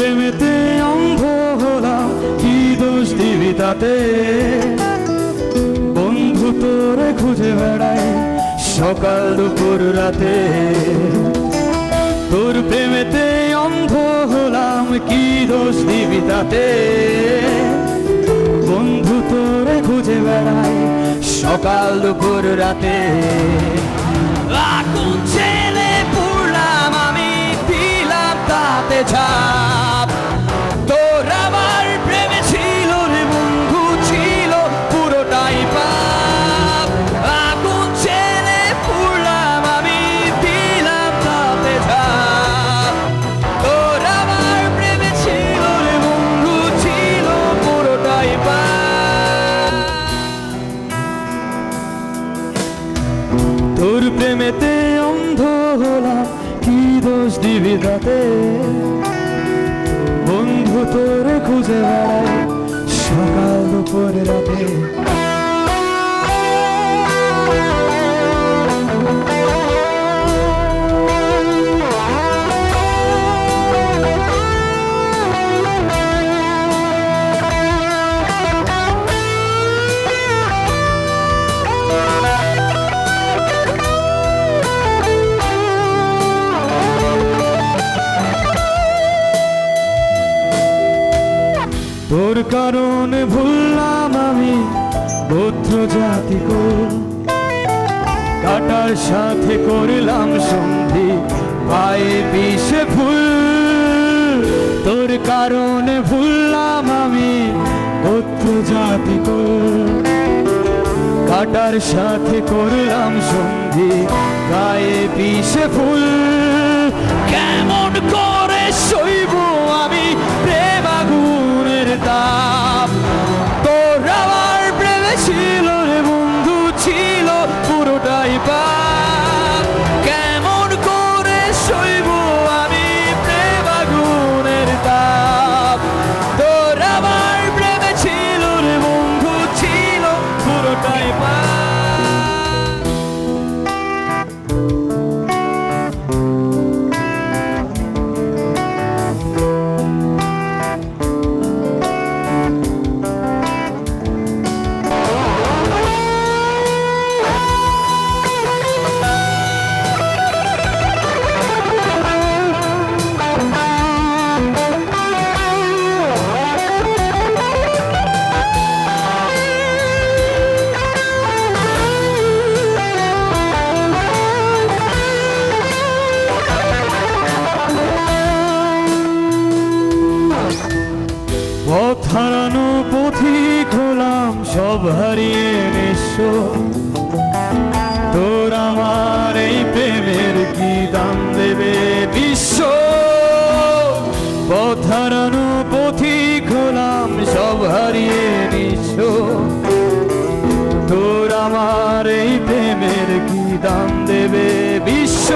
প্রেমেতে অন্ধ হলাম, কি দোষ দিবি তাতে? বন্ধু তোরে খুঁজে বেড়াই সকাল দুপুর রাতে। তোর প্রেমেতে অন্ধ হলাম, কি দোষ দিবি তাতে? বন্ধু তোরে খুঁজে বেড়াই সকাল দুপুর রাতে। ছেলে পুড়লাম আমি দিলাম তাতে ছাপ তাতে বন্ধু তোরে খুঁজে বেড়াই সকাল দুপুর রাতে। তোর কারণে ভুললাম আমি, বৌদ্ধ জাতি কাটার সাথে করলাম সন্ধি, পায়ে বিষে ফুল। তোর কারণে ভুললাম আমি, বৌদ্ধ জাতি কাটার সাথে করলাম সন্ধি গায়ে বিষে ফুল। কেমন করে প্রেম 知道。পথ হারানো পথিক সব হারিয়ে নিঃস্ব। তোর আমার এই প্রেমের কি দাম দেবে বিশ্ব? পথ হারানো পথিক সব হারিয়ে নিঃস্ব। তোর আমার এই প্রেমের কি দাম দেবে বিশ্ব?